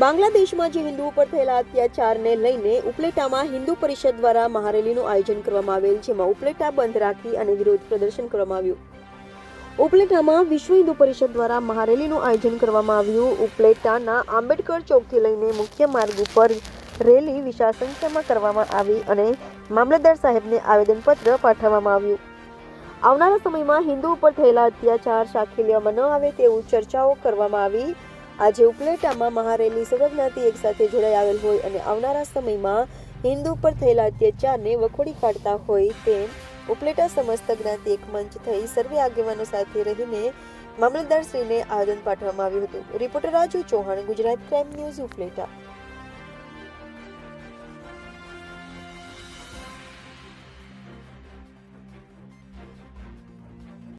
બાંગ્લાદેશમાં જે હિન્દુ ઉપર થયેલા અત્યાચારને લઈને ઉપલેટામાં હિન્દુ પરિષદ દ્વારા મહારેલીનું આયોજન કરવામાં આવેલ, જેમાં ઉપલેટા બંધ રાખી અને વિરોધ પ્રદર્શન કરવામાં આવ્યું. ઉપલેટામાં વિશ્વ હિન્દુ પરિષદ દ્વારા મહારેલીનું આયોજન કરવામાં આવ્યું. ઉપલેટાના આંબેડકર ચોકથી લઈને મુખ્ય માર્ગ ઉપર રેલી વિશાળ સંખ્યામાં કરવામાં આવી અને મામલતદાર સાહેબને આવેદનપત્ર પાઠવવામાં આવ્યું. આવનારા સમયમાં હિન્દુ ઉપર થયેલા અત્યાચાર સાખી લેવામાં ન આવે તેવું ચર્ચાઓ કરવામાં આવી. આજે ઉપલેટામાં મહારેલી સર્વજ્ઞાતિ એકસાથે જોડાઈ આવેલ હોય અને આવનારા સમયમાં હિન્દુ ઉપર થયેલા અત્યાચારને વખોડી કાઢતા હોય તેમ ઉપલેટા સમસ્ત જ્ઞાતિ એક મંચ થઈ સર્વે આગેવાનો સાથે રહીને મામલતદારશ્રીને આવેદન પાઠવવામાં આવ્યું હતું. Reporter Raju Chauhan, Gujarat crime news Upleta.